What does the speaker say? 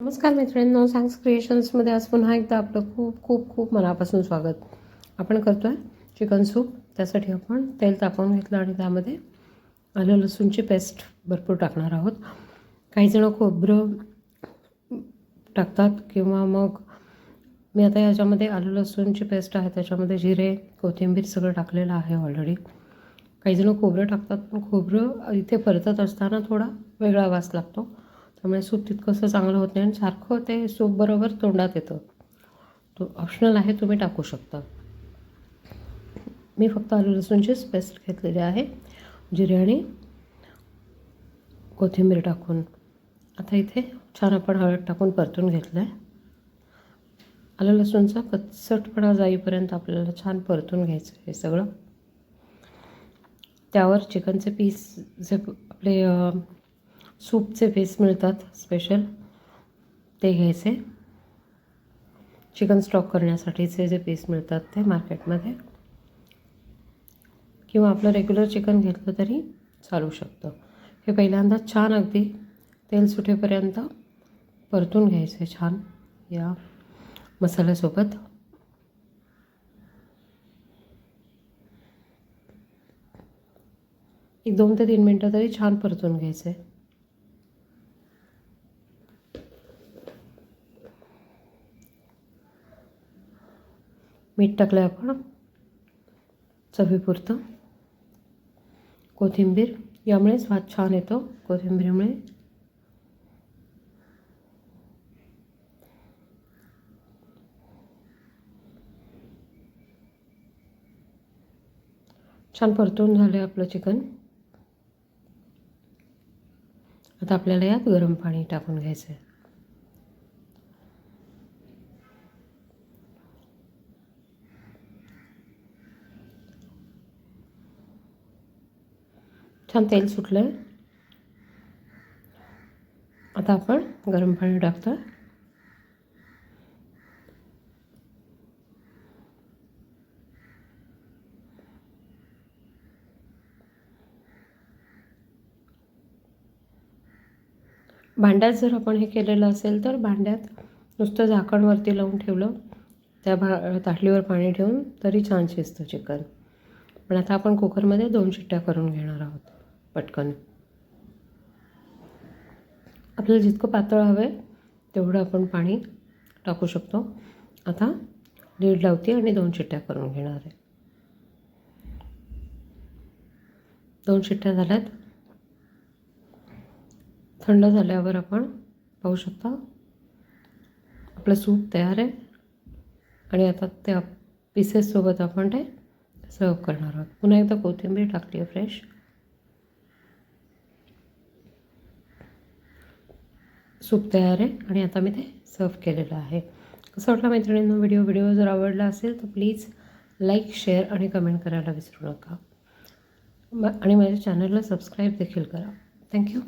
नमस्कार मित्रांनो सांग्स क्रिएशन्समध्ये आज पुन्हा एकदा आपलं खूप खूप खूप मनापासून स्वागत. आपण करतो आहे चिकन सूप त्यासाठी आपण तेल तापवून घेतलं आणि त्यामध्ये आलं लसूणची पेस्ट भरपूर टाकणार आहोत. काही जणं खोबरं टाकतात किंवा मग मी आता याच्यामध्ये आलं लसूणची पेस्ट आहे त्याच्यामध्ये जिरे कोथिंबीर सगळं टाकलेलं आहे ऑलरेडी काही जणं खोबरं टाकतात पण खोबरं इथे परतत असताना थोडा वेगळा वास लागतो. त्यामुळे सूप तितकंसं चांगलं होत नाही आणि सारखं ते सूप बरोबर तोंडात येतं. तो ऑप्शनल आहे तुम्ही टाकू शकता. मी फक्त आलू लसूणचीच पेस्ट घेतलेली आहे. जिरे आणि कोथिंबीर टाकून. आता इथे छान आपण हळद टाकून परतून घेतलं आहे आलं लसूणचा कचटपणा जाईपर्यंत आपल्याला छान परतून घ्यायचं हे सगळं. त्यावर चिकनचे पीस जे आपले सूपचे पीस मिळतात स्पेशल ते घ्यायचे. चिकन स्टॉक करण्यासाठीचे जे पीस मिळतात ते मार्केटमध्ये किंवा आपलं रेग्युलर चिकन घेतलं तरी चालू शकतं. हे पहिल्यांदा छान अगदी तेल सुटेपर्यंत परतून घ्यायचं छान या मसाल्यासोबत. एक दोन ते तीन मिनटं तरी छान परतून घ्यायचं. मीठ टाकलं आहे आपण. चवीपुरतं. कोथिंबीर. यामुळे स्वाद छान येतो कोथिंबीरमुळे. छान परतून झालं आपलं चिकन. आता आपल्याला यात गरम पाणी टाकून घ्यायचं आहे छान तेल सुटलं आहे आता आपण गरम पाणी टाकतो. भांड्यात जर आपण हे केलेलं असेल तर भांड्यात नुसतं झाकणवरती लावून ठेवलं त्या भा ताटलीवर पाणी ठेवून तरी छान शिजतं चिकन. पण आता आपण कुकरमध्ये दोन शिट्ट्या करून घेणार आहोत. पटकन. आपल्याला जितकं पातळ हवं आहे तेवढं आपण पाणी टाकू शकतो. आता लीड लावते आणि दोन शिट्ट्या करून घेणार आहे. दोन शिट्ट्या झाल्यात. थंड झाल्यावर आपण पाहू शकता आपलं सूप तयार आहे. आणि आता त्या पीसेससोबत आपण ते सर्व करणार आहोत. पुन्हा एकदा कोथिंबीर टाकली आहे फ्रेश सूप तयार आहे आणि आता मी ते सर्व केलेलं आहे. कसं वाटलं मैत्रिणींनो व्हिडिओ व्हिडिओ जर आवडला असेल तर प्लीज लाईक शेअर आणि कमेंट करायला विसरू नका. आणि माझ्या चॅनलला सबस्क्राईब देखील करा. थँक्यू.